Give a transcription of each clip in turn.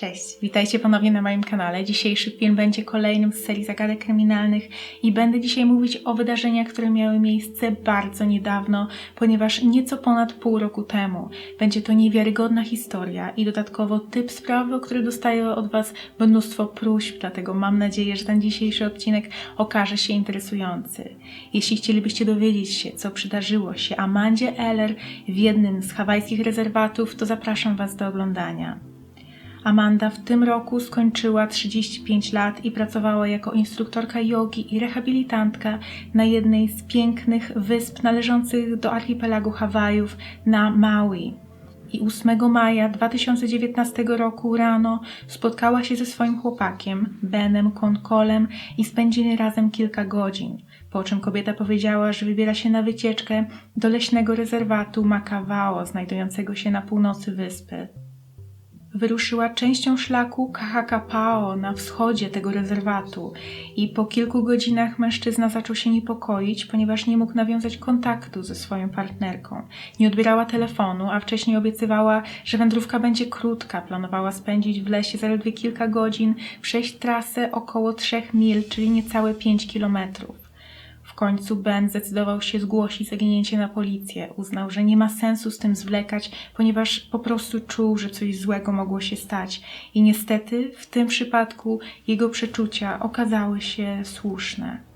Cześć, witajcie ponownie na moim kanale. Dzisiejszy film będzie kolejnym z serii zagadek kryminalnych i będę dzisiaj mówić o wydarzeniach, które miały miejsce bardzo niedawno, ponieważ nieco ponad pół roku temu. Będzie to niewiarygodna historia i dodatkowo typ sprawy, o który dostaję od Was mnóstwo próśb, dlatego mam nadzieję, że ten dzisiejszy odcinek okaże się interesujący. Jeśli chcielibyście dowiedzieć się, co przydarzyło się Amandzie Eller w jednym z hawajskich rezerwatów, to zapraszam Was do oglądania. Amanda w tym roku skończyła 35 lat i pracowała jako instruktorka jogi i rehabilitantka na jednej z pięknych wysp należących do archipelagu Hawajów na Maui. I 8 maja 2019 roku rano spotkała się ze swoim chłopakiem, Benem Konkolem i spędzili razem kilka godzin. Po czym kobieta powiedziała, że wybiera się na wycieczkę do leśnego rezerwatu Makawao, znajdującego się na północy wyspy wyruszyła częścią szlaku Kahakapao na wschodzie tego rezerwatu i po kilku godzinach mężczyzna zaczął się niepokoić, ponieważ nie mógł nawiązać kontaktu ze swoją partnerką. Nie odbierała telefonu, a wcześniej obiecywała, że wędrówka będzie krótka. Planowała spędzić w lesie zaledwie kilka godzin, przejść trasę około 3 mil, czyli niecałe 5 kilometrów. Końcu Ben zdecydował się zgłosić zaginięcie na policję. Uznał, że nie ma sensu z tym zwlekać, ponieważ po prostu czuł, że coś złego mogło się stać. I niestety w tym przypadku jego przeczucia okazały się słuszne.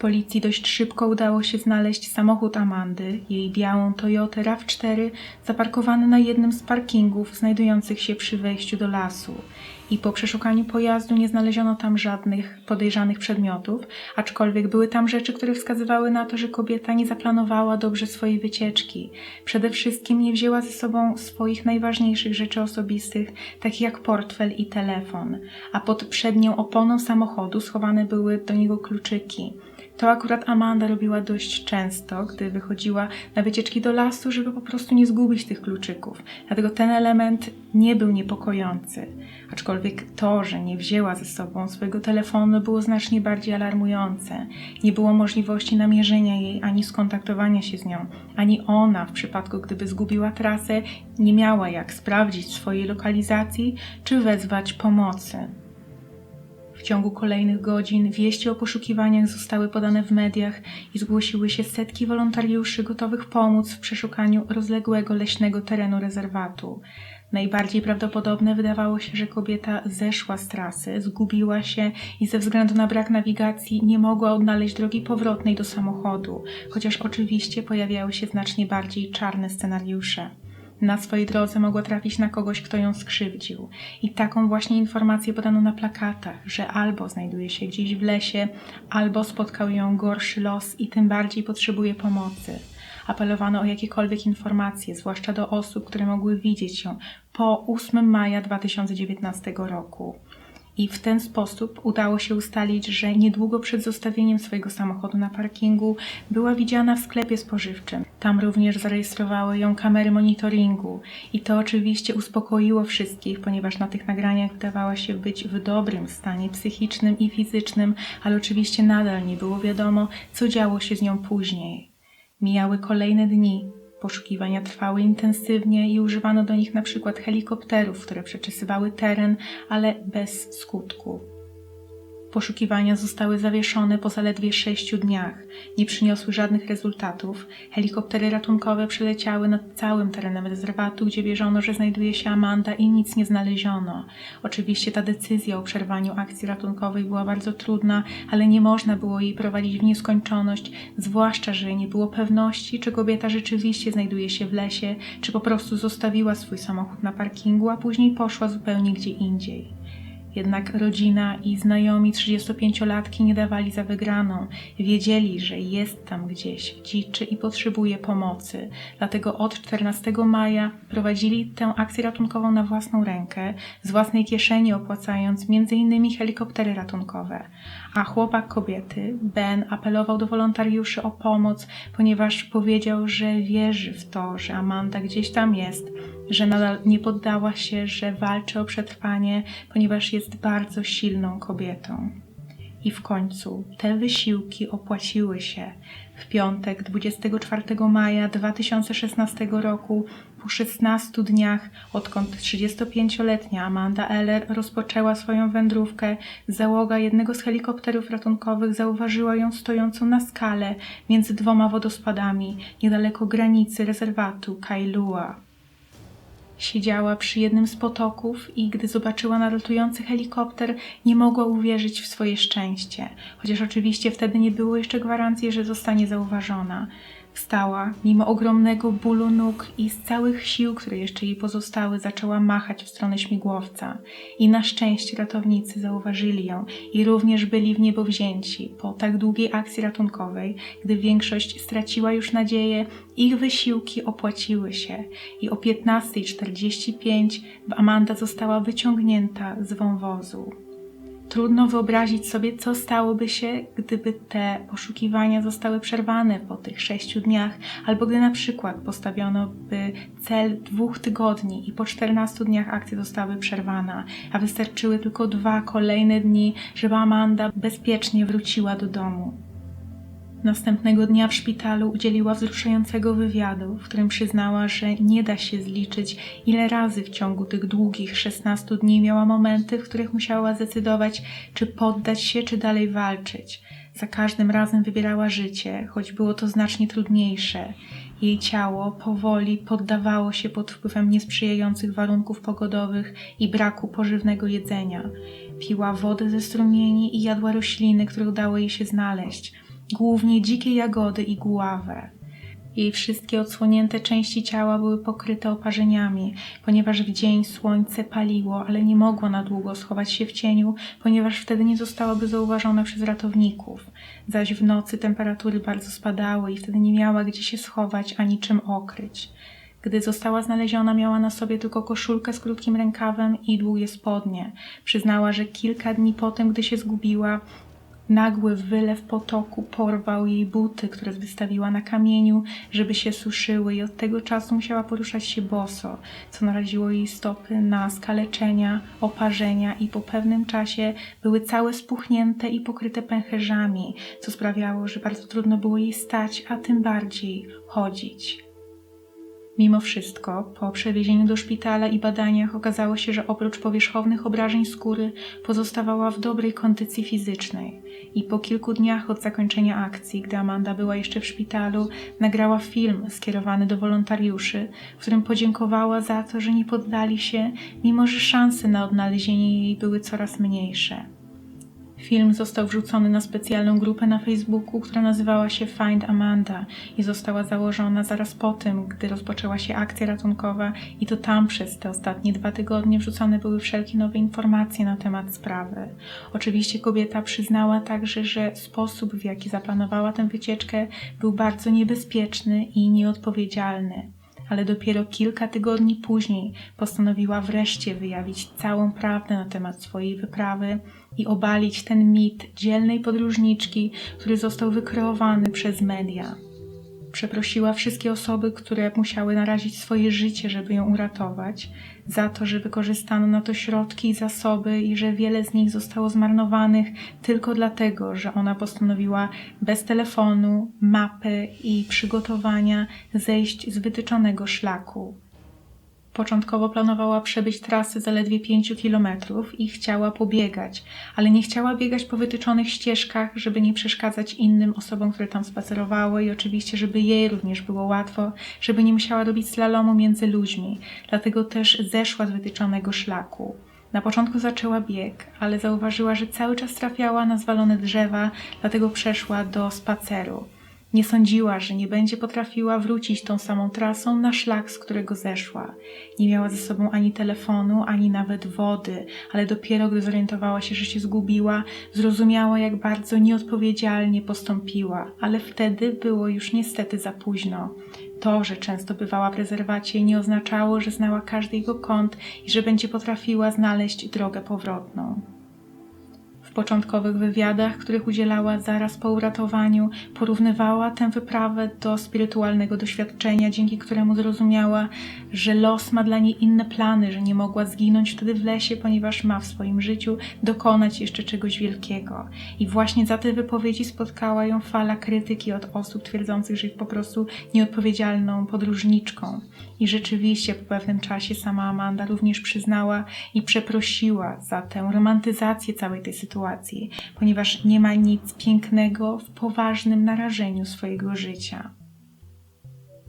Policji dość szybko udało się znaleźć samochód Amandy, jej białą Toyota RAV4, zaparkowany na jednym z parkingów znajdujących się przy wejściu do lasu. I po przeszukaniu pojazdu nie znaleziono tam żadnych podejrzanych przedmiotów, aczkolwiek były tam rzeczy, które wskazywały na to, że kobieta nie zaplanowała dobrze swojej wycieczki. Przede wszystkim nie wzięła ze sobą swoich najważniejszych rzeczy osobistych, takich jak portfel i telefon, a pod przednią oponą samochodu schowane były do niego kluczyki. To akurat Amanda robiła dość często, gdy wychodziła na wycieczki do lasu, żeby po prostu nie zgubić tych kluczyków. Dlatego ten element nie był niepokojący. Aczkolwiek to, że nie wzięła ze sobą swojego telefonu, było znacznie bardziej alarmujące. Nie było możliwości namierzenia jej ani skontaktowania się z nią, ani ona, w przypadku gdyby zgubiła trasę, nie miała jak sprawdzić swojej lokalizacji czy wezwać pomocy. W ciągu kolejnych godzin wieści o poszukiwaniach zostały podane w mediach i zgłosiły się setki wolontariuszy gotowych pomóc w przeszukaniu rozległego leśnego terenu rezerwatu. Najbardziej prawdopodobne wydawało się, że kobieta zeszła z trasy, zgubiła się i ze względu na brak nawigacji nie mogła odnaleźć drogi powrotnej do samochodu, chociaż oczywiście pojawiały się znacznie bardziej czarne scenariusze na swojej drodze mogła trafić na kogoś, kto ją skrzywdził. I taką właśnie informację podano na plakatach, że albo znajduje się gdzieś w lesie, albo spotkał ją gorszy los i tym bardziej potrzebuje pomocy. Apelowano o jakiekolwiek informacje, zwłaszcza do osób, które mogły widzieć ją po 8 maja 2019 roku i w ten sposób udało się ustalić, że niedługo przed zostawieniem swojego samochodu na parkingu była widziana w sklepie spożywczym. Tam również zarejestrowały ją kamery monitoringu i to oczywiście uspokoiło wszystkich, ponieważ na tych nagraniach wydawała się być w dobrym stanie psychicznym i fizycznym, ale oczywiście nadal nie było wiadomo, co działo się z nią później. Mijały kolejne dni, Poszukiwania trwały intensywnie i używano do nich na przykład helikopterów, które przeczesywały teren, ale bez skutku. Poszukiwania zostały zawieszone po zaledwie sześciu dniach. Nie przyniosły żadnych rezultatów. Helikoptery ratunkowe przeleciały nad całym terenem rezerwatu, gdzie wierzono, że znajduje się Amanda i nic nie znaleziono. Oczywiście ta decyzja o przerwaniu akcji ratunkowej była bardzo trudna, ale nie można było jej prowadzić w nieskończoność, zwłaszcza, że nie było pewności, czy kobieta rzeczywiście znajduje się w lesie, czy po prostu zostawiła swój samochód na parkingu, a później poszła zupełnie gdzie indziej. Jednak rodzina i znajomi 35-latki nie dawali za wygraną. Wiedzieli, że jest tam gdzieś, dziczy i potrzebuje pomocy. Dlatego od 14 maja prowadzili tę akcję ratunkową na własną rękę, z własnej kieszeni opłacając m.in. helikoptery ratunkowe. A chłopak kobiety, Ben, apelował do wolontariuszy o pomoc, ponieważ powiedział, że wierzy w to, że Amanda gdzieś tam jest, że nadal nie poddała się, że walczy o przetrwanie, ponieważ jest bardzo silną kobietą. I w końcu te wysiłki opłaciły się. W piątek 24 maja 2016 roku, po 16 dniach, odkąd 35-letnia Amanda Eller rozpoczęła swoją wędrówkę, załoga jednego z helikopterów ratunkowych zauważyła ją stojącą na skale między dwoma wodospadami, niedaleko granicy rezerwatu Kailua. Siedziała przy jednym z potoków i gdy zobaczyła nalatujący helikopter, nie mogła uwierzyć w swoje szczęście, chociaż oczywiście wtedy nie było jeszcze gwarancji, że zostanie zauważona. Mimo ogromnego bólu nóg i z całych sił, które jeszcze jej pozostały, zaczęła machać w stronę śmigłowca. I na szczęście ratownicy zauważyli ją i również byli w niebo wzięci. Po tak długiej akcji ratunkowej, gdy większość straciła już nadzieję, ich wysiłki opłaciły się i o 15.45 Amanda została wyciągnięta z wąwozu. Trudno wyobrazić sobie, co stałoby się, gdyby te poszukiwania zostały przerwane po tych sześciu dniach, albo gdy na przykład postawiono by cel dwóch tygodni i po 14 dniach akcja zostałaby przerwana, a wystarczyły tylko dwa kolejne dni, żeby Amanda bezpiecznie wróciła do domu. Następnego dnia w szpitalu udzieliła wzruszającego wywiadu, w którym przyznała, że nie da się zliczyć, ile razy w ciągu tych długich 16 dni miała momenty, w których musiała zdecydować, czy poddać się, czy dalej walczyć. Za każdym razem wybierała życie, choć było to znacznie trudniejsze. Jej ciało powoli poddawało się pod wpływem niesprzyjających warunków pogodowych i braku pożywnego jedzenia. Piła wodę ze strumieni i jadła rośliny, które udało jej się znaleźć głównie dzikie jagody i guławę. Jej wszystkie odsłonięte części ciała były pokryte oparzeniami, ponieważ w dzień słońce paliło, ale nie mogło na długo schować się w cieniu, ponieważ wtedy nie zostałaby zauważona przez ratowników. Zaś w nocy temperatury bardzo spadały i wtedy nie miała gdzie się schować ani czym okryć. Gdy została znaleziona, miała na sobie tylko koszulkę z krótkim rękawem i długie spodnie. Przyznała, że kilka dni potem, gdy się zgubiła, Nagły wylew potoku porwał jej buty, które wystawiła na kamieniu, żeby się suszyły i od tego czasu musiała poruszać się boso, co naraziło jej stopy na skaleczenia, oparzenia i po pewnym czasie były całe spuchnięte i pokryte pęcherzami, co sprawiało, że bardzo trudno było jej stać, a tym bardziej chodzić. Mimo wszystko, po przewiezieniu do szpitala i badaniach okazało się, że oprócz powierzchownych obrażeń skóry pozostawała w dobrej kondycji fizycznej. I po kilku dniach od zakończenia akcji, gdy Amanda była jeszcze w szpitalu, nagrała film skierowany do wolontariuszy, w którym podziękowała za to, że nie poddali się, mimo że szanse na odnalezienie jej były coraz mniejsze. Film został wrzucony na specjalną grupę na Facebooku, która nazywała się Find Amanda i została założona zaraz po tym, gdy rozpoczęła się akcja ratunkowa i to tam przez te ostatnie dwa tygodnie wrzucane były wszelkie nowe informacje na temat sprawy. Oczywiście kobieta przyznała także, że sposób w jaki zaplanowała tę wycieczkę był bardzo niebezpieczny i nieodpowiedzialny ale dopiero kilka tygodni później postanowiła wreszcie wyjawić całą prawdę na temat swojej wyprawy i obalić ten mit dzielnej podróżniczki, który został wykreowany przez media. Przeprosiła wszystkie osoby, które musiały narazić swoje życie, żeby ją uratować, za to, że wykorzystano na to środki i zasoby i że wiele z nich zostało zmarnowanych tylko dlatego, że ona postanowiła bez telefonu, mapy i przygotowania zejść z wytyczonego szlaku. Początkowo planowała przebyć trasy zaledwie 5 kilometrów i chciała pobiegać, ale nie chciała biegać po wytyczonych ścieżkach, żeby nie przeszkadzać innym osobom, które tam spacerowały i oczywiście, żeby jej również było łatwo, żeby nie musiała robić slalomu między ludźmi. Dlatego też zeszła z wytyczonego szlaku. Na początku zaczęła bieg, ale zauważyła, że cały czas trafiała na zwalone drzewa, dlatego przeszła do spaceru. Nie sądziła, że nie będzie potrafiła wrócić tą samą trasą na szlak, z którego zeszła. Nie miała ze sobą ani telefonu, ani nawet wody, ale dopiero gdy zorientowała się, że się zgubiła, zrozumiała, jak bardzo nieodpowiedzialnie postąpiła, ale wtedy było już niestety za późno. To, że często bywała w rezerwacie, nie oznaczało, że znała każdy jego kąt i że będzie potrafiła znaleźć drogę powrotną. Początkowych wywiadach, których udzielała zaraz po uratowaniu, porównywała tę wyprawę do spirytualnego doświadczenia, dzięki któremu zrozumiała, że los ma dla niej inne plany, że nie mogła zginąć wtedy w lesie, ponieważ ma w swoim życiu dokonać jeszcze czegoś wielkiego. I właśnie za te wypowiedzi spotkała ją fala krytyki od osób twierdzących, że jest po prostu nieodpowiedzialną podróżniczką. I rzeczywiście po pewnym czasie sama Amanda również przyznała i przeprosiła za tę romantyzację całej tej sytuacji, ponieważ nie ma nic pięknego w poważnym narażeniu swojego życia.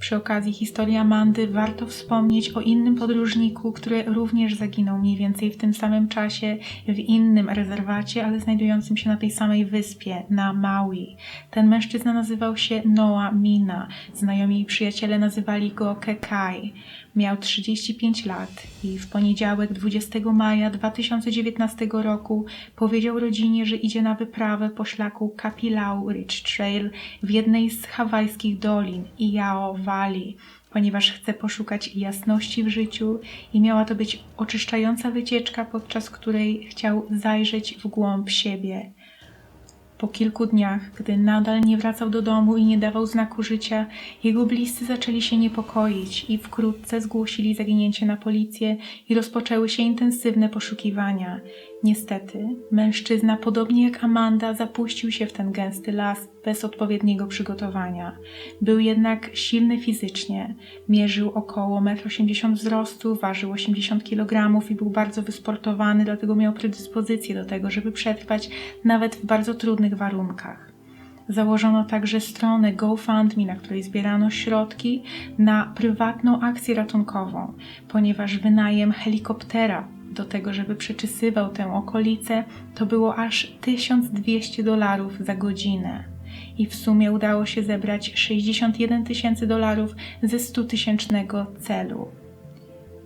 Przy okazji historii Amandy warto wspomnieć o innym podróżniku, który również zaginął mniej więcej w tym samym czasie w innym rezerwacie, ale znajdującym się na tej samej wyspie, na Maui. Ten mężczyzna nazywał się Noah Mina. Znajomi i przyjaciele nazywali go Kekai. Miał 35 lat i w poniedziałek 20 maja 2019 roku powiedział rodzinie, że idzie na wyprawę po szlaku Kapilau Ridge Trail w jednej z hawajskich dolin Iao Valley, ponieważ chce poszukać jasności w życiu i miała to być oczyszczająca wycieczka, podczas której chciał zajrzeć w głąb siebie. Po kilku dniach, gdy nadal nie wracał do domu i nie dawał znaku życia, jego bliscy zaczęli się niepokoić i wkrótce zgłosili zaginięcie na policję i rozpoczęły się intensywne poszukiwania. Niestety, mężczyzna, podobnie jak Amanda, zapuścił się w ten gęsty las bez odpowiedniego przygotowania. Był jednak silny fizycznie, mierzył około 1,80 m wzrostu, ważył 80 kg i był bardzo wysportowany, dlatego miał predyspozycję do tego, żeby przetrwać nawet w bardzo trudnych warunkach. Założono także stronę GoFundMe, na której zbierano środki na prywatną akcję ratunkową, ponieważ wynajem helikoptera do tego, żeby przeczysywał tę okolicę, to było aż 1200 dolarów za godzinę. I w sumie udało się zebrać 61 tysięcy dolarów ze 100 tysięcznego celu.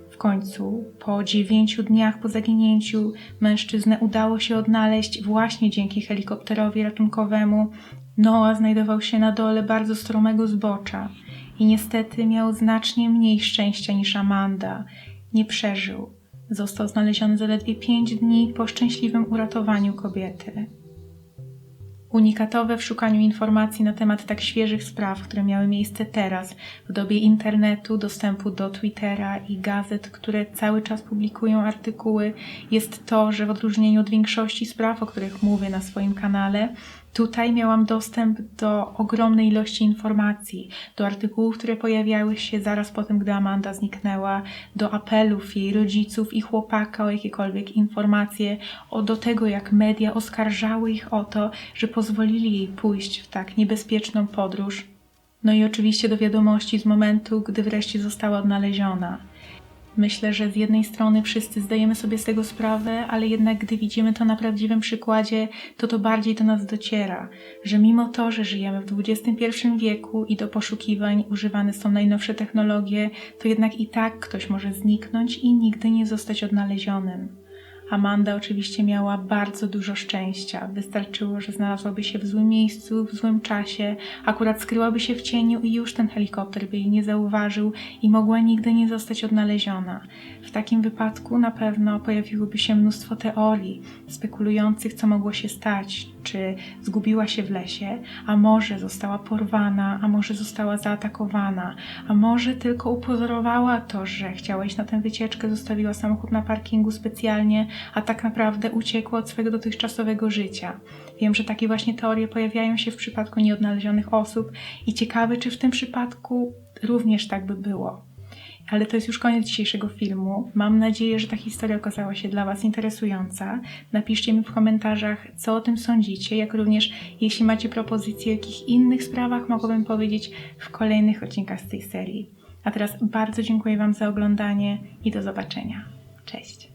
W końcu, po dziewięciu dniach po zaginięciu, mężczyznę udało się odnaleźć właśnie dzięki helikopterowi ratunkowemu. Noah znajdował się na dole bardzo stromego zbocza i niestety miał znacznie mniej szczęścia niż Amanda. Nie przeżył. Został znaleziony zaledwie pięć dni po szczęśliwym uratowaniu kobiety. Unikatowe w szukaniu informacji na temat tak świeżych spraw, które miały miejsce teraz, w dobie internetu, dostępu do Twittera i gazet, które cały czas publikują artykuły, jest to, że w odróżnieniu od większości spraw, o których mówię na swoim kanale, Tutaj miałam dostęp do ogromnej ilości informacji, do artykułów, które pojawiały się zaraz po tym, gdy Amanda zniknęła, do apelów jej rodziców i chłopaka o jakiekolwiek informacje, o, do tego, jak media oskarżały ich o to, że pozwolili jej pójść w tak niebezpieczną podróż. No i oczywiście do wiadomości z momentu, gdy wreszcie została odnaleziona. Myślę, że z jednej strony wszyscy zdajemy sobie z tego sprawę, ale jednak gdy widzimy to na prawdziwym przykładzie, to to bardziej do nas dociera, że mimo to, że żyjemy w XXI wieku i do poszukiwań używane są najnowsze technologie, to jednak i tak ktoś może zniknąć i nigdy nie zostać odnalezionym. Amanda oczywiście miała bardzo dużo szczęścia. Wystarczyło, że znalazłaby się w złym miejscu, w złym czasie, akurat skryłaby się w cieniu i już ten helikopter by jej nie zauważył i mogła nigdy nie zostać odnaleziona. W takim wypadku na pewno pojawiłoby się mnóstwo teorii spekulujących, co mogło się stać, czy zgubiła się w lesie, a może została porwana, a może została zaatakowana, a może tylko upozorowała to, że chciała iść na tę wycieczkę, zostawiła samochód na parkingu specjalnie, a tak naprawdę uciekła od swojego dotychczasowego życia. Wiem, że takie właśnie teorie pojawiają się w przypadku nieodnalezionych osób i ciekawe, czy w tym przypadku również tak by było. Ale to jest już koniec dzisiejszego filmu. Mam nadzieję, że ta historia okazała się dla Was interesująca. Napiszcie mi w komentarzach, co o tym sądzicie, jak również jeśli macie propozycje, jakich innych sprawach mogłabym powiedzieć w kolejnych odcinkach z tej serii. A teraz bardzo dziękuję Wam za oglądanie i do zobaczenia. Cześć!